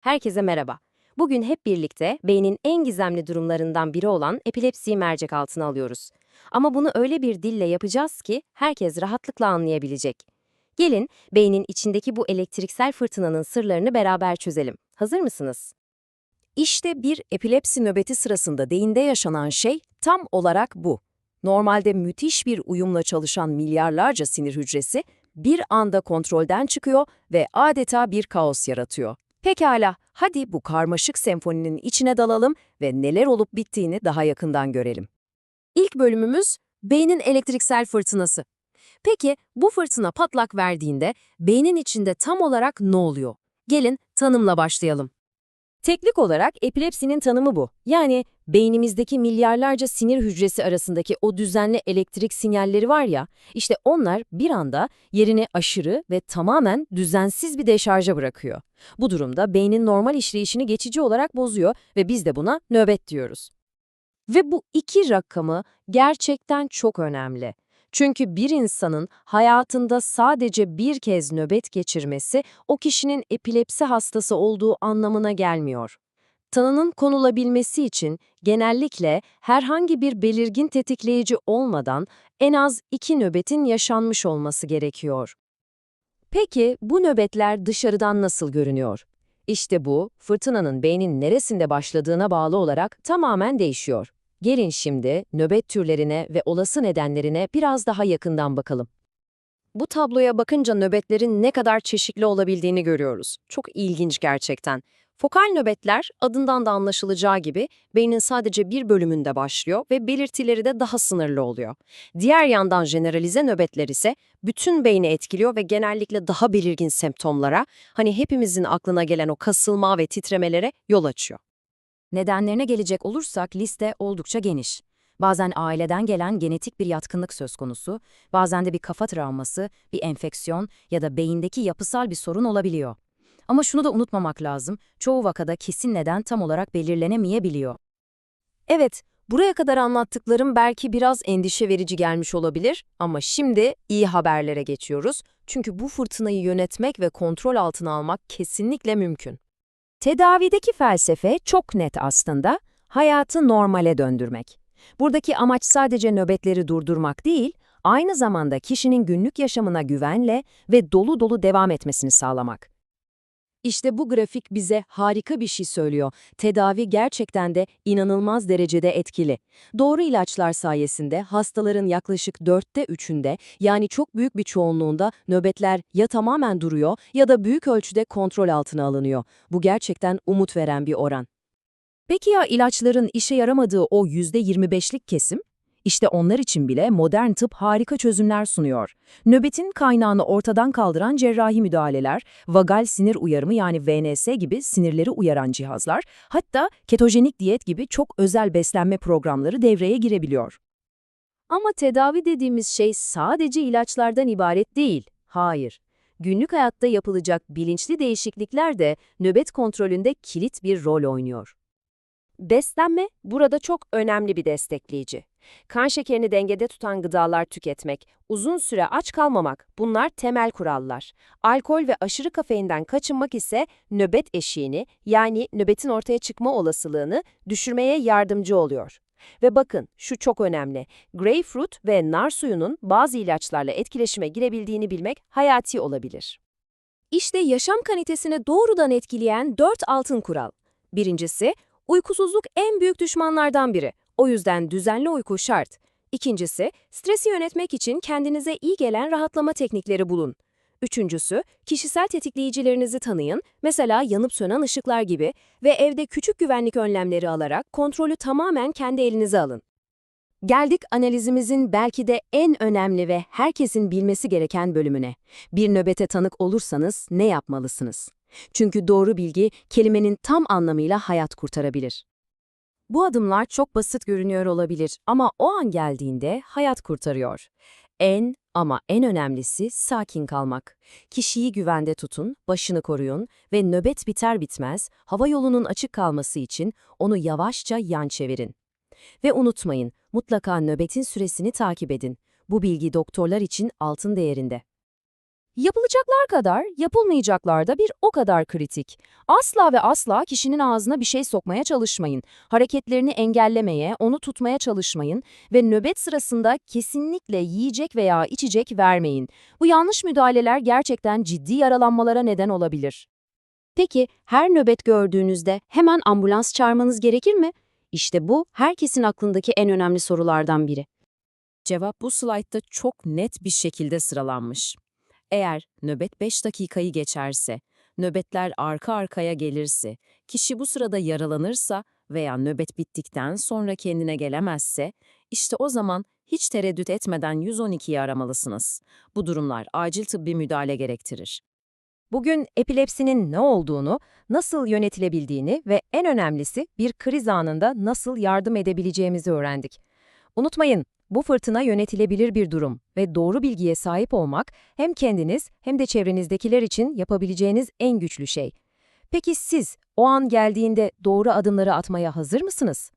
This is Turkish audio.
Herkese merhaba. Bugün hep birlikte beynin en gizemli durumlarından biri olan epilepsiyi mercek altına alıyoruz. Ama bunu öyle bir dille yapacağız ki herkes rahatlıkla anlayabilecek. Gelin beynin içindeki bu elektriksel fırtınanın sırlarını beraber çözelim. Hazır mısınız? İşte bir epilepsi nöbeti sırasında beyinde yaşanan şey tam olarak bu. Normalde müthiş bir uyumla çalışan milyarlarca sinir hücresi bir anda kontrolden çıkıyor ve adeta bir kaos yaratıyor. Pekala, hadi bu karmaşık senfoninin içine dalalım ve neler olup bittiğini daha yakından görelim. İlk bölümümüz beynin elektriksel fırtınası. Peki bu fırtına patlak verdiğinde beynin içinde tam olarak ne oluyor? Gelin tanımla başlayalım. Teknik olarak epilepsinin tanımı bu. Yani beynimizdeki milyarlarca sinir hücresi arasındaki o düzenli elektrik sinyalleri var ya, işte onlar bir anda yerini aşırı ve tamamen düzensiz bir deşarja bırakıyor. Bu durumda beynin normal işleyişini geçici olarak bozuyor ve biz de buna nöbet diyoruz. Ve bu iki rakamı gerçekten çok önemli. Çünkü bir insanın hayatında sadece bir kez nöbet geçirmesi o kişinin epilepsi hastası olduğu anlamına gelmiyor. Tanının konulabilmesi için genellikle herhangi bir belirgin tetikleyici olmadan en az iki nöbetin yaşanmış olması gerekiyor. Peki bu nöbetler dışarıdan nasıl görünüyor? İşte bu, fırtınanın beynin neresinde başladığına bağlı olarak tamamen değişiyor. Gelin şimdi nöbet türlerine ve olası nedenlerine biraz daha yakından bakalım. Bu tabloya bakınca nöbetlerin ne kadar çeşitli olabildiğini görüyoruz. Çok ilginç gerçekten. Fokal nöbetler adından da anlaşılacağı gibi beynin sadece bir bölümünde başlıyor ve belirtileri de daha sınırlı oluyor. Diğer yandan generalize nöbetler ise bütün beyni etkiliyor ve genellikle daha belirgin semptomlara, hani hepimizin aklına gelen o kasılma ve titremelere yol açıyor. Nedenlerine gelecek olursak liste oldukça geniş. Bazen aileden gelen genetik bir yatkınlık söz konusu, bazen de bir kafa travması, bir enfeksiyon ya da beyindeki yapısal bir sorun olabiliyor. Ama şunu da unutmamak lazım, çoğu vakada kesin neden tam olarak belirlenemeyebiliyor. Evet, buraya kadar anlattıklarım belki biraz endişe verici gelmiş olabilir ama şimdi iyi haberlere geçiyoruz. Çünkü bu fırtınayı yönetmek ve kontrol altına almak kesinlikle mümkün. Tedavideki felsefe çok net aslında, hayatı normale döndürmek. Buradaki amaç sadece nöbetleri durdurmak değil, aynı zamanda kişinin günlük yaşamına güvenle ve dolu dolu devam etmesini sağlamak. İşte bu grafik bize harika bir şey söylüyor. Tedavi gerçekten de inanılmaz derecede etkili. Doğru ilaçlar sayesinde hastaların yaklaşık dörtte üçünde yani çok büyük bir çoğunluğunda nöbetler ya tamamen duruyor ya da büyük ölçüde kontrol altına alınıyor. Bu gerçekten umut veren bir oran. Peki ya ilaçların işe yaramadığı o %25'lik kesim? İşte onlar için bile modern tıp harika çözümler sunuyor. Nöbetin kaynağını ortadan kaldıran cerrahi müdahaleler, vagal sinir uyarımı yani VNS gibi sinirleri uyaran cihazlar, hatta ketojenik diyet gibi çok özel beslenme programları devreye girebiliyor. Ama tedavi dediğimiz şey sadece ilaçlardan ibaret değil. Hayır. Günlük hayatta yapılacak bilinçli değişiklikler de nöbet kontrolünde kilit bir rol oynuyor. Beslenme burada çok önemli bir destekleyici. Kan şekerini dengede tutan gıdalar tüketmek, uzun süre aç kalmamak bunlar temel kurallar. Alkol ve aşırı kafeinden kaçınmak ise nöbet eşiğini yani nöbetin ortaya çıkma olasılığını düşürmeye yardımcı oluyor. Ve bakın şu çok önemli. Greyfruit ve nar suyunun bazı ilaçlarla etkileşime girebildiğini bilmek hayati olabilir. İşte yaşam kalitesini doğrudan etkileyen 4 altın kural. Birincisi, uykusuzluk en büyük düşmanlardan biri. O yüzden düzenli uyku şart. İkincisi, stresi yönetmek için kendinize iyi gelen rahatlama teknikleri bulun. Üçüncüsü, kişisel tetikleyicilerinizi tanıyın, mesela yanıp sönen ışıklar gibi ve evde küçük güvenlik önlemleri alarak kontrolü tamamen kendi elinize alın. Geldik analizimizin belki de en önemli ve herkesin bilmesi gereken bölümüne. Bir nöbete tanık olursanız ne yapmalısınız? Çünkü doğru bilgi kelimenin tam anlamıyla hayat kurtarabilir. Bu adımlar çok basit görünüyor olabilir ama o an geldiğinde hayat kurtarıyor. En ama en önemlisi sakin kalmak. Kişiyi güvende tutun, başını koruyun ve nöbet biter bitmez hava yolunun açık kalması için onu yavaşça yan çevirin. Ve unutmayın, mutlaka nöbetin süresini takip edin. Bu bilgi doktorlar için altın değerinde. Yapılacaklar kadar, yapılmayacaklar da bir o kadar kritik. Asla ve asla kişinin ağzına bir şey sokmaya çalışmayın. Hareketlerini engellemeye, onu tutmaya çalışmayın ve nöbet sırasında kesinlikle yiyecek veya içecek vermeyin. Bu yanlış müdahaleler gerçekten ciddi yaralanmalara neden olabilir. Peki her nöbet gördüğünüzde hemen ambulans çağırmanız gerekir mi? İşte bu herkesin aklındaki en önemli sorulardan biri. Cevap bu slaytta çok net bir şekilde sıralanmış. Eğer nöbet 5 dakikayı geçerse, nöbetler arka arkaya gelirse, kişi bu sırada yaralanırsa veya nöbet bittikten sonra kendine gelemezse, işte o zaman hiç tereddüt etmeden 112'yi aramalısınız. Bu durumlar acil tıbbi müdahale gerektirir. Bugün epilepsinin ne olduğunu, nasıl yönetilebildiğini ve en önemlisi bir kriz anında nasıl yardım edebileceğimizi öğrendik. Unutmayın, bu fırtına yönetilebilir bir durum ve doğru bilgiye sahip olmak hem kendiniz hem de çevrenizdekiler için yapabileceğiniz en güçlü şey. Peki siz o an geldiğinde doğru adımları atmaya hazır mısınız?